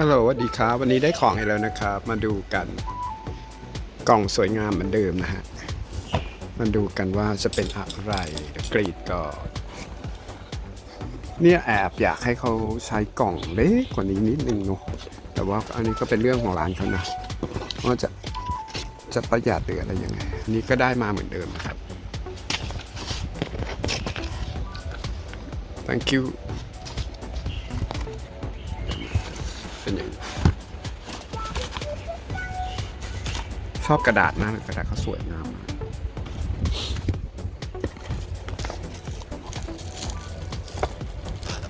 ฮัลโหลสวัสดีครับ วันนี้ได้ของอีกแล้วนะครับ มาดูกัน กล่องสวยงามเหมือนเดิมนะฮะ มาดูกันว่าจะเป็นอะไรกรีดก่อนเนี่ยแอบอยากให้เขาใช้กล่องเล็กกว่านี้นิดนึงเนอะแต่ว่าอันนี้ก็เป็นเรื่องของร้านเขานะว่าจะจะประหยัดหรืออะไรยังไงนนี้ก็ได้มาเหมือนเดิมนะครับ thank you เป็นอย่างนี้ชอบกระดาษมากกระดาษเขาสวยงาม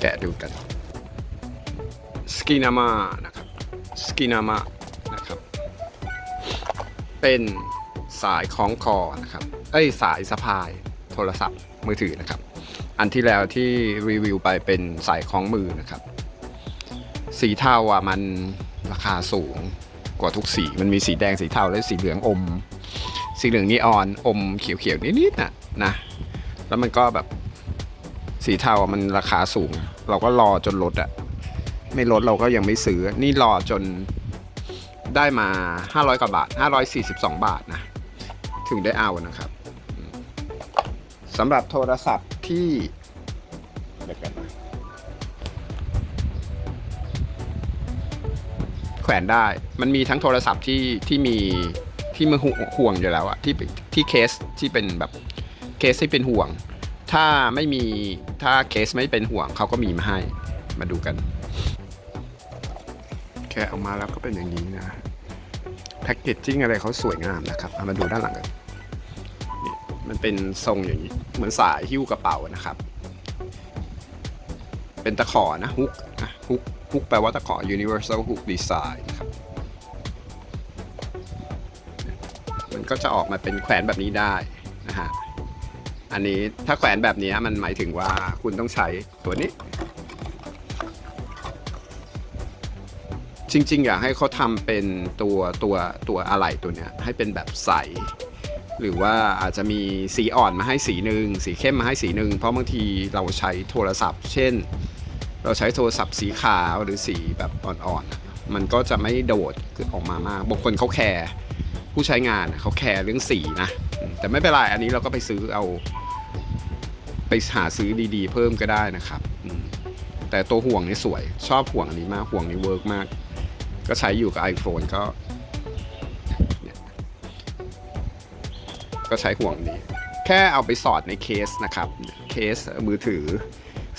แกะดูกันสกินามานะครับสกินามานะครับ เป็นสายคล้องคอนะครับเอ้ยสายสะพายโทรศัพท์มือถือนะครับ อันที่แล้วที่รีวิวไปเป็นสายคล้องมือนะครับ สีเทาอะมันราคาสูงกว่าทุกสี มันมีสีแดงสีเทาและสีเหลืองอม สีเหลืองนีออนอมเขียวๆนิดๆน่ะนะแล้วมันก็แบบสีเทาอะมันราคาสูง เราก็รอจนลดอะไม่ลดเราก็ยังไม่ซื้อ นี่รอจนได้มา 500 กว่าบาท 542 บาทนะ ถึงได้เอานะครับสำหรับโทรศัพท์ที่เดี๋ยวกันนะ แขวนได้ มันมีทั้งโทรศัพท์ที่ที่มีที่มือห่วงอยู่แล้วอะที่ที่เคสที่เป็นแบบเคสที่เป็นห่วง ถ้าไม่มีถ้าเคสไม่เป็นห่วงเขาก็มีมาให้มาดูกันแค่ออกมาแล้วก็เป็นอย่างนี้นะแพ็กเกจจิ้งอะไรเขาสวยงามนะครับเอามาดูด้านหลังกันนี่มันเป็นทรงอย่างนี้ เหมือนสายหิ้วกระเป๋านะครับ เป็นตะขอนะฮุก ฮุกแปลว่าตะขอ universal hook design นะครับ มันก็จะออกมาเป็นแขวนแบบนี้ได้นะฮะ อันนี้ถ้าแขวนแบบนี้มันหมายถึงว่าคุณต้องใช้ตัวนี้ จริงๆ อยากให้เขาทำเป็นตัวตัวตัวอะไหล่ตัวเนี้ยให้เป็นแบบใสหรือว่าอาจจะมีสีอ่อนมาให้สีหนึ่งสีเข้มมาให้สีหนึ่งเพราะบางทีเราใช้โทรศัพท์ เช่น เราใช้โทรศัพท์สีขาวหรือสีแบบอ่อนๆ มันก็จะไม่โดดออกมามากบางคนเขาแคร์ผู้ใช้งานเขาแคร์เรื่องสีนะ แต่ไม่เป็นไรอันนี้เราก็ไปซื้อเอา ไปหาซื้อดีๆ เพิ่มก็ได้นะครับ แต่ตัวห่วงนี่สวยชอบห่วงอันนี้มากห่วงนี้เวิร์กมาก ก็ใช้อยู่กับ iPhone ก็ ก็ใช้ห่วงนี้ แค่เอาไปสอดในเคสนะครับ เคสมือถือ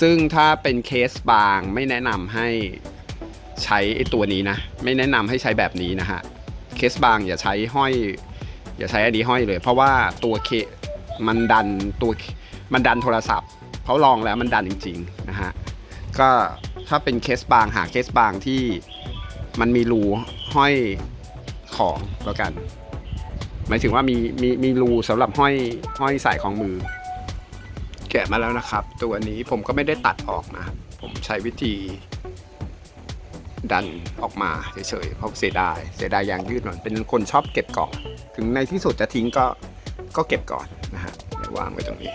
ซึ่งถ้าเป็นเคสบางไม่แนะนำให้ใช้ไอ้ตัวนี้นะ ไม่แนะนำให้ใช้แบบนี้นะฮะ เคสบางอย่าใช้ห้อย อย่าใช้อันนี้ห้อยเลย เพราะว่าตัวเคมันดันตัวมันดันโทรศัพท์เขาลองแล้วมันดันจริงๆนะฮะ ก็ถ้าเป็นเคสบางหาเคสบางที่มันมีรูห้อยของแล้วกัน หมายถึงว่ามีมีมีรูสำหรับห้อยห้อยใส่ของมือ กะมาแล้วนะครับ ตัวนี้ผมก็ไม่ได้ตัดออกนะ ผมใช้วิธี ดันออกมาเฉยๆเพราะเสียดายเสียดายยางยืดมันเป็นคนชอบเก็บก่อนถึงในที่สุดจะทิ้งก็ก็เก็บก่อนนะฮะเดี๋ยววางไว้ตรงนี้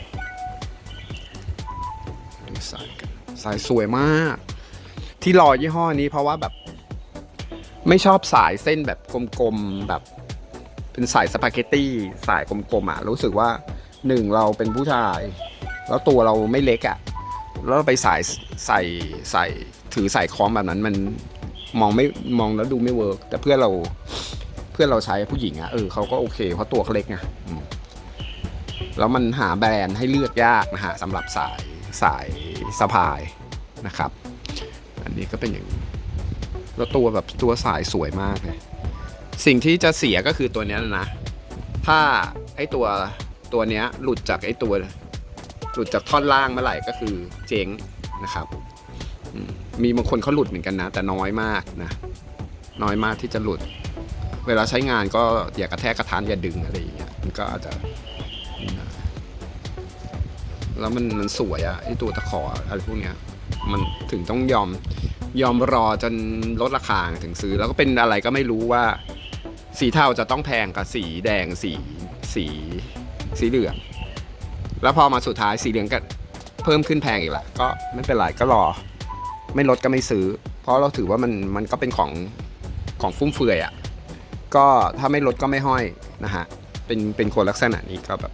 ดูสายกันสายสวยมาก ที่รอยี่ห้อนี้เพราะว่าแบบ ไม่ชอบสายเส้นแบบกลมๆแบบ เป็นสายสปาเกตตี้สายกลมๆอะรู้สึกว่าหนึ่งเราเป็นผู้ชาย แล้วตัวเราไม่เล็กอะ่ะแล้วไปใส่ใส่ใส่ถือใส่คล้องแบบนั้นมันมองไม่มองแล้วดูไม่เวิร์กแต่เพื่อนเราเพื่อนเราใช้ผู้หญิงอะ่ะเออเขาก็โอเคเพราะตัวเขาเล็กไงแล้วมันหาแบรนด์ให้เลือกยากนะฮะสำหรับสายสายสะพายนะครับ อันนี้ก็เป็นอย่างแล้วตัวแบบตัวสายสวยมากเลยสิ่งที่จะเสียก็คือตัวนี้นะ ถ้าไอ้ตัวตัวเนี้ยหลุดจากไอ้ตัว หลุดจากท่อนล่างเมื่อไหร่ก็คือเจ๊งนะครับมมีบางคนเขาหลุดเหมือนกันนะ แต่น้อยมากนะ น้อยมากที่จะหลุด เวลาใช้งานก็อย่ากระแทกกระทานอย่าดึงอะไรอย่างเงี้ยมันก็อาจจะแล้วมันมันสวยอะไอตัวตะขออะไรพวกเนี้ยมันถึงต้องยอมยอมรอจนลดราคาถึงซื้อ แล้วก็เป็นอะไรก็ไม่รู้ว่าสีเทาจะต้องแพงกับสีแดงสีสีสีเหลือง แล้วพอมาสุดท้ายสีเหลืองก็เพิ่มขึ้นแพงอีกละก็ไม่เป็นไรก็รอ ไม่ลดก็ไม่ซื้อ เพราะเราถือว่ามันมันก็เป็นของของฟุ่มเฟือยอะ่ะก็ถ้าไม่ลดก็ไม่ห้อยนะฮะเป็นเป็นคนลักษณะนี้ก็แบบ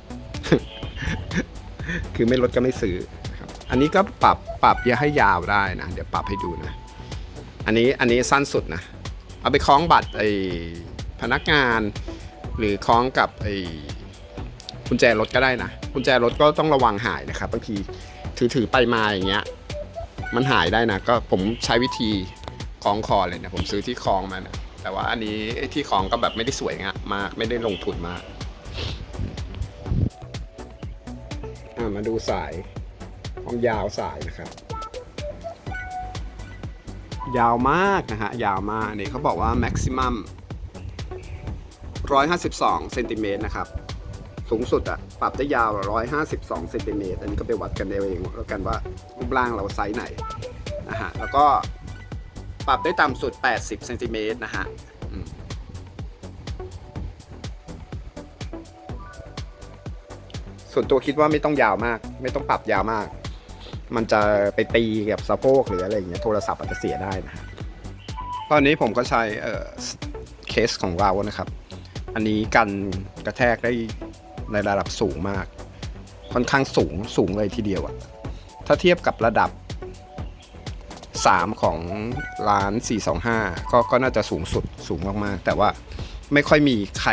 คือไม่ลดก็ไม่ซื้อครับอันนี้ก็ปรับปรับยอะให้ยาวได้นะ เดี๋ยวปรับให้ดูนะ อันนี้อันนี้สั้นสุดนะ เอาไปคล้องบัตรไอพนักงาน หรือคล้องกับไอกุญแจรถก็ได้นะ กุญแจรถก็ต้องระวังหายนะครับบางทีถือถือไปมาอย่างเงี้ยมันหายได้นะก็ผมใช้วิธีคล้องคอเลยนะผมซื้อที่คล้องมานะแต่ว่าอันนี้ที่คล้องก็แบบไม่ได้สวยงามมากไม่ได้ลงทุนมากมาดูสายความยาวสายนะครับ ยาวมากนะฮะยาวมากนี่เขาบอกว่า maximum 152เซนติเมตรนะครับ สูงสุดอะปรับได้ยาว 152เซนติเมตรอันนี้ก็ไปวัดกันเอาเองแล้วกันว่ารูปร่างเราไซส์ไหนนะฮะแล้วก็ปรับได้ต่ำสุด 80เซนติเมตรนะฮะส่วนตัวคิดว่าไม่ต้องยาวมาก ไม่ต้องปรับยาวมาก มันจะไปตีกับสะโพกหรืออะไรอย่างเงี้ยโทรศัพท์อาจจะเสียได้นะฮะตอนนี้ผมก็ใช้เอ่อเคสของเรานะครับ อันนี้กันกระแทกได้ ในระดับสูงมาก ค่อนข้างสูงสูงเลยทีเดียวอะถ้าเทียบกับระดับ 3 ของร้าน 425 ก็ก็น่าจะสูงสุดสูงมากๆ แต่ว่าไม่ค่อยมีใคร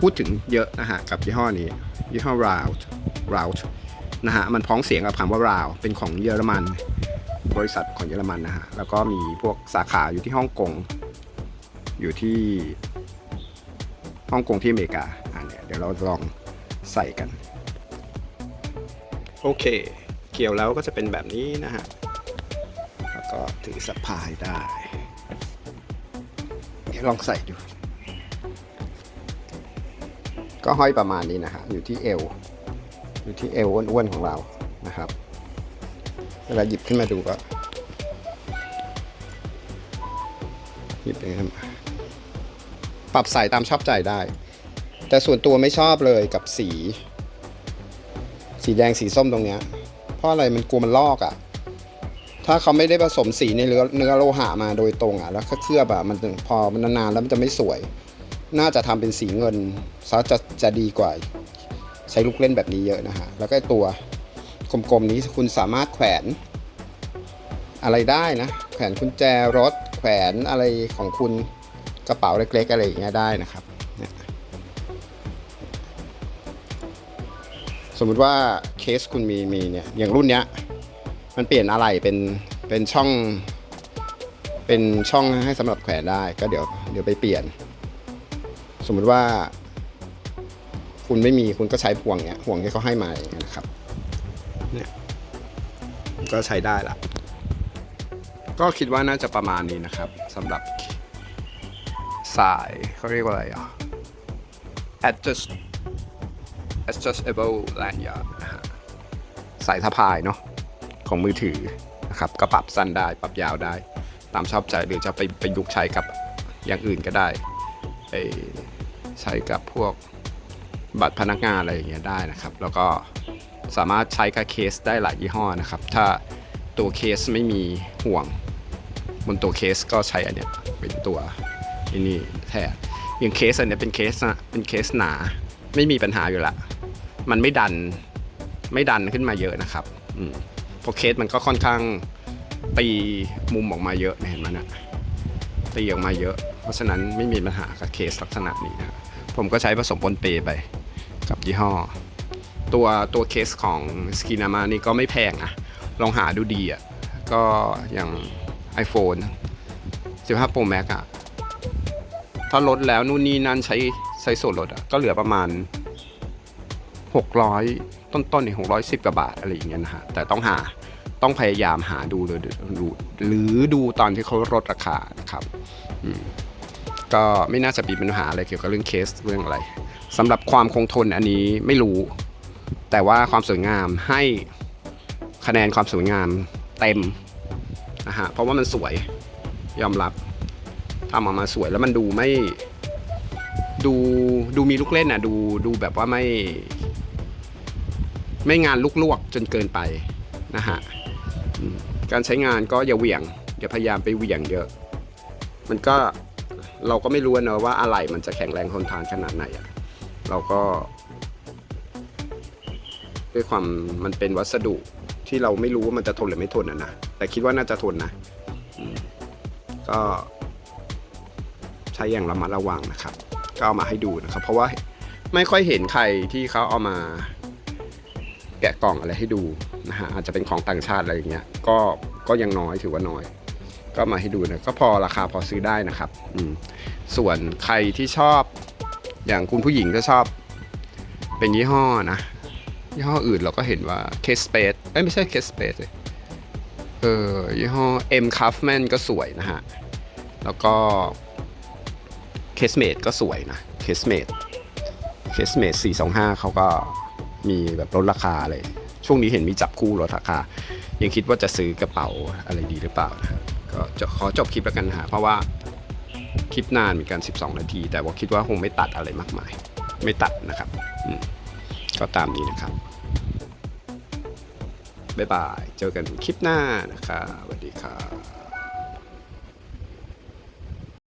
พูดถึงเยอะนะฮะกับยี่ห้อนี้ ยี่ห้อ Rout Rout นะฮะมันพ้องเสียงกับคำว่า Rout เป็นของเยอรมัน บริษัทของเยอรมันนะฮะแล้วก็มีพวกสาขาอยู่ที่ฮ่องกงอยู่ที่ ฮ่องกงที่อเมริกาอะเนี่ยเดี๋ยวเราลองใส่กัน โอเค เกี่ยวแล้วก็จะเป็นแบบนี้นะฮะแล้วก็ถือสะพายได้เดี๋ยวลองใส่ดู ก็ห้อยประมาณนี้นะฮะอยู่ที่เอว อยู่ที่เอวอ้วนๆของเรานะครับเวลาหยิบขึ้นมาดูก็หยิบอย่างนี้ขึ้นมา ปรับใส่ตามชอบใจได้ แต่ส่วนตัวไม่ชอบเลยกับสี สีแดงสีส้มตรงเนี้ย เพราะอะไรมันกลัวมันลอกอะ่ะ ถ้าเขาไม่ได้ผสมสีในเนื้อเนื้อโลหะมาโดยตรงอะ่ะ แล้วเคลือบอะ่ะมันพอมันนานๆแล้วมันจะไม่สวย น่าจะทำเป็นสีเงินซะจะจะดีกว่า ใช้ลูกเล่นแบบนี้เยอะนะฮะ แล้วก็ตัวกลมๆนี้คุณสามารถแขวนอะไรได้นะ แขวนกุญแจรถ แขวนอะไรของคุณ กระเป๋าเล็กๆอะไรอย่างเงี้ยได้นะครับ สมมุติว่าเคสคุณมีมีเนี่ยอย่างรุ่นเนี้ยมันเปลี่ยนอะไรเป็นเป็นช่องเป็นช่องให้สำหรับแขวนได้ก็เดี๋ยวเดี๋ยวไปเปลี่ยน สมมุติว่า คุณไม่มีคุณก็ใช้ห่วงเนี้ยห่วงที่เขาให้มาอย่างเงี้ยนะครับเนี่ยก็ใช้ได้ละก็คิดว่าน่าจะประมาณนี้นะครับสำหรับ สายเขาเรียกว่าอะไรอะ adjust adjustable lanyard สายสะพายเนาะของมือถือนะครับก็ปรับสั้นได้ปรับยาวได้ ตามชอบใจหรือจะไปไปยุกใช้กับอย่างอื่นก็ได้ไปใช้กับพวกบัตรพนักงานอะไรอย่างเงี้ยได้นะครับ แล้วก็สามารถใช้กับเคสได้หลายยี่ห้อนะครับ ถ้าตัวเคสไม่มีห่วง บนตัวเคสก็ใช้อันเนี้ยเป็นตัว นนี้แทนอย่างเคสอันเนี้ยเป็นเคสนะเป็นเคสหนา ไม่มีปัญหาอยู่ละ มันไม่ดันไม่ดันขึ้นมาเยอะนะครับอืมพราะเคสมันก็ค่อนข้างตีมุมออกมาเยอะเนี่ยเห็นไหมนะตีออกมาเยอะ เพราะฉะนั้นไม่มีปัญหากับเคสลักษณะนี้นะผมก็ใช้ผสมปนเปไปกับยี่ห้อ ตัวตัวเคสของสกินามานี่ก็ไม่แพงอะลองหาดูดีอะก็อย่าง iPhone 15 Pro Max อะ ถ้าลดแล้วนู่นนี่นั่นใช้ใช้ส่วนลดอะก็เหลือประมาณ 600 ต้นๆนี่610กว่าบาทอะไรอย่างเงี้ยนะฮะแต่ต้องหาต้องพยายามหาดูเลยดูหรือดูตอนที่เขาลดราคานะครับอืมก็ไม่น่าจะมีปัญหาอะไรเกี่ยวกับเรื่องเคสเรื่องอะไรสำหรับความคงทนอันนี้ไม่รู้ แต่ว่าความสวยงามให้คะแนนความสวยงามเต็มนะฮะเพราะว่ามันสวยยอมรับ ทำออกมาสวยแล้วมันดูไม่ดูดูมีลูกเล่นอะ ดูดูแบบว่าไม่ ไม่งานลุกลวกจนเกินไปนะฮะการใช้งานก็อย่าเหวี่ยงอย่าพยายามไปเหวี่ยงเยอะ มันก็เราก็ไม่รู้เนอะว่าอะไรมันจะแข็งแรงทนทานขนาดไหนอะเราก็ ด้วยความมันเป็นวัสดุที่เราไม่รู้ว่ามันจะทนหรือไม่ทนอะนะแต่คิดว่าน่าจะทนนะก็ ใช้อย่างระมัดระวังนะครับ ก็เอามาให้ดูนะครับ เพราะว่าไม่ค่อยเห็นใครที่เขาเอามา แกะกล่องอะไรให้ดูนะฮะอาจจะเป็นของต่างชาติอะไรอย่างเงี้ยก็ก็ยังน้อยถือว่าน้อย ก็มาให้ดูนะก็พอราคาพอซื้อได้นะครับอืมส่วนใครที่ชอบอย่างคุณผู้หญิงก็ชอบ เป็นยี่ห้อนะยี่ห้ออื่นเราก็เห็นว่า Case Space เอ้ไม่ใช่ Case Space เลยเออยี่ห้อ M Kaufman ก็สวยนะฮะ แล้วก็ Casemate ก็สวยนะ Casemate Casemate 425 เขาก็มีแบบลดราคาเลย ช่วงนี้เห็นมีจับคู่ลดราคา ยังคิดว่าจะซื้อกระเป๋าอะไรดีหรือเปล่านะก็จะขอจบคลิปแล้วกันฮะเพราะว่าคลิปนานเหมือนกัน 12 นาที แต่ว่าคิดว่าคงไม่ตัดอะไรมากมาย ไม่ตัดนะครับก็ตามนี้นะครับ บ๊ายบาย เจอกันคลิปหน้านะครับสวัสดีครับ